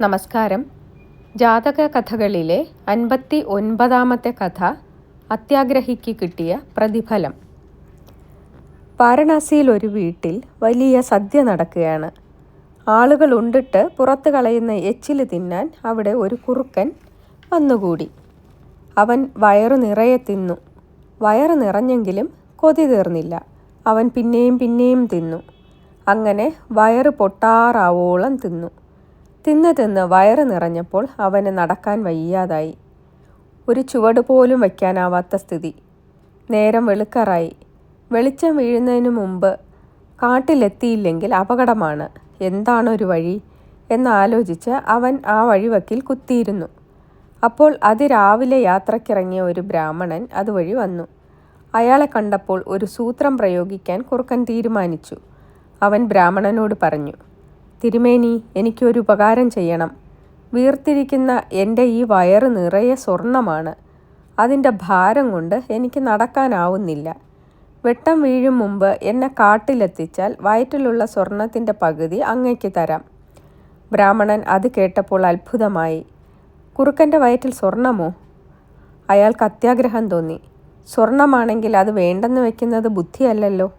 നമസ്കാരം. ജാതക കഥകളിലെ അൻപത്തി ഒൻപതാമത്തെ കഥ അത്യാഗ്രഹിക്ക് കിട്ടിയ പ്രതിഫലം. വാരണാസിയിൽ ഒരു വീട്ടിൽ വലിയ സദ്യ നടക്കുകയാണ്. ആളുകൾ ഉണ്ടിട്ട് പുറത്ത് കളയുന്ന എച്ചിൽ തിന്നാൻ അവിടെ ഒരു കുറുക്കൻ വന്നുകൂടി. അവൻ വയറു നിറയെ തിന്നു. വയറ് നിറഞ്ഞെങ്കിലും കൊതി തീർന്നില്ല. അവൻ പിന്നെയും പിന്നെയും തിന്നു. അങ്ങനെ വയറ് പൊട്ടാറാവോളം തിന്നു. തിന്ന് തിന്ന് വയറ് നിറഞ്ഞപ്പോൾ അവന് നടക്കാൻ വയ്യാതായി. ഒരു ചുവട് പോലും വയ്ക്കാനാവാത്ത സ്ഥിതി. നേരം വെളുക്കറായി. വെളിച്ചം വീഴുന്നതിന് മുമ്പ് കാട്ടിലെത്തിയില്ലെങ്കിൽ അപകടമാണ്. എന്താണൊരു വഴി? എന്നാലോചിച്ച് അവൻ ആ വഴിവക്കിൽ കുത്തിയിരുന്നു. അപ്പോൾ അതിരാവിലെ യാത്രക്കിറങ്ങിയ ഒരു ബ്രാഹ്മണൻ അതുവഴി വന്നു. അയാളെ കണ്ടപ്പോൾ ഒരു സൂത്രം പ്രയോഗിക്കാൻ കുറുക്കൻ തീരുമാനിച്ചു. അവൻ ബ്രാഹ്മണനോട് പറഞ്ഞു തിരുമേനി എനിക്കൊരു ഉപകാരം ചെയ്യണം. വീർത്തിരിക്കുന്ന എന്റെ ഈ വയറ് നിറയെ സ്വർണമാണ്. അതിന്റെ ഭാരം കൊണ്ട് എനിക്ക് നടക്കാനാവുന്നില്ല. വെട്ടം വീഴും മുമ്പ് എന്നെ കാട്ടിലെത്തിച്ചാൽ വയറ്റിലുള്ള സ്വർണത്തിന്റെ പകുതി അങ്ങയ്ക്ക് തരാം. ബ്രാഹ്മണൻ അത് കേട്ടപ്പോൾ അത്ഭുതമായി. കുറുക്കന്റെ വയറ്റിൽ സ്വർണമോ? അയാൾക്ക് അത്യാഗ്രഹം തോന്നി. സ്വർണമാണെങ്കിൽ അത് വേണ്ടെന്ന് വെക്കുന്നത് ബുദ്ധിയല്ലല്ലോ?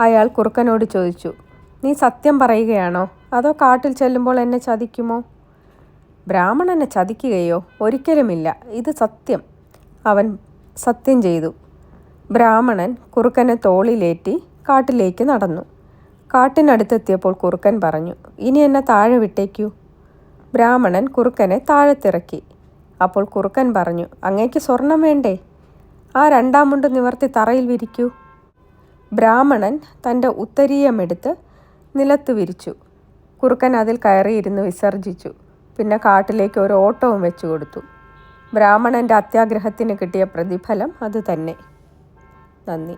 അയാൾ കുറുക്കനോട് ചോദിച്ചു. നീ സത്യം പറയുകയാണോ? അതോ കാട്ടിൽ ചെല്ലുമ്പോൾ എന്നെ ചതിക്കുമോ? ബ്രാഹ്മണനെ ചതിക്കുകയോ? ഒരിക്കലുമില്ല. ഇത് സത്യം. അവൻ സത്യം ചെയ്തു. ബ്രാഹ്മണൻ കുറുക്കനെ തോളിലേറ്റി കാട്ടിലേക്ക് നടന്നു. കാട്ടിനടുത്തെത്തിയപ്പോൾ കുറുക്കൻ പറഞ്ഞു ഇനി എന്നെ താഴെ വിട്ടേക്കൂ. ബ്രാഹ്മണൻ കുറുക്കനെ താഴത്തിറക്കി. അപ്പോൾ കുറുക്കൻ പറഞ്ഞു അങ്ങേക്ക് സ്വർണം വേണ്ടേ? ആ രണ്ടാം മുണ്ട് നിവർത്തി തറയിൽ വിരിക്കൂ. ബ്രാഹ്മണൻ തന്റെ ഉത്തരീയമെടുത്ത് നിലത്ത് വിരിച്ചു. കുറുക്കൻ അതിൽ കയറിയിരുന്ന് വിസർജിച്ചു. പിന്നെ കാട്ടിലേക്ക് ഒരു ഓട്ടവും വെച്ചു കൊടുത്തു. ബ്രാഹ്മണന്റെ അത്യാഗ്രഹത്തിന് കിട്ടിയ പ്രതിഫലം അതുതന്നെ നന്ദി.